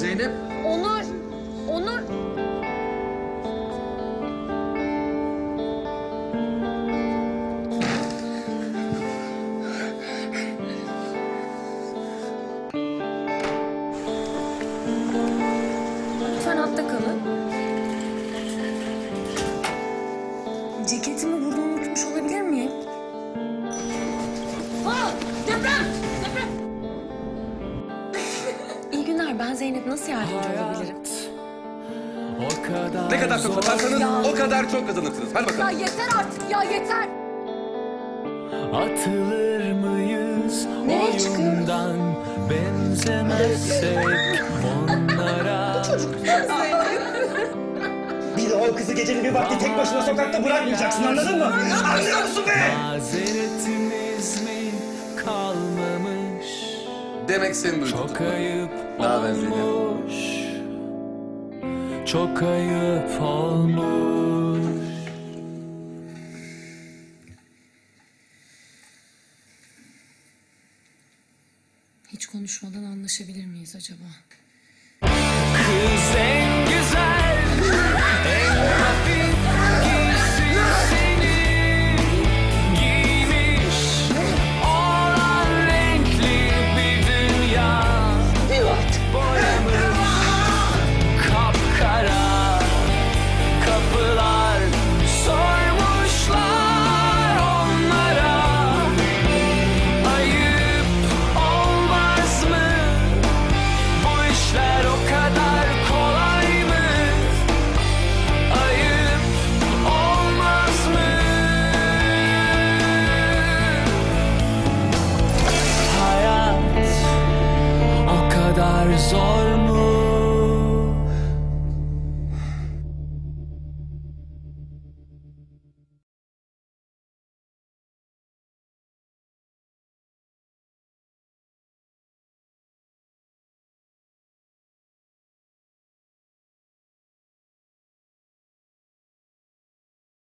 Zeynep. Onur. Onur. Lütfen hatta kalın. Ceketimi burada unutmuş olabilir miyim? Aa, deprem! Günler, ben Zeynep. Nasıl yardımcı olabilirim? O kadar Ne kadar çok satarsanız Ya. o kadar çok kazanırsınız. Hadi Ya bakalım. yeter artık ya yeter! Atılır mıyız Nereye çıkıyoruz? oyundan Benzemezsek onlara Bir de o kızı gecenin bir vakti tek başına sokakta bırakmayacaksın anladın mı? Anlıyor musun be? Mazeretimiz Demek seni duydum. Çok ayıp Zeynep? olmuş Çok ayıp olmuş Hiç konuşmadan anlaşabilir miyiz acaba? Kadar zor mu?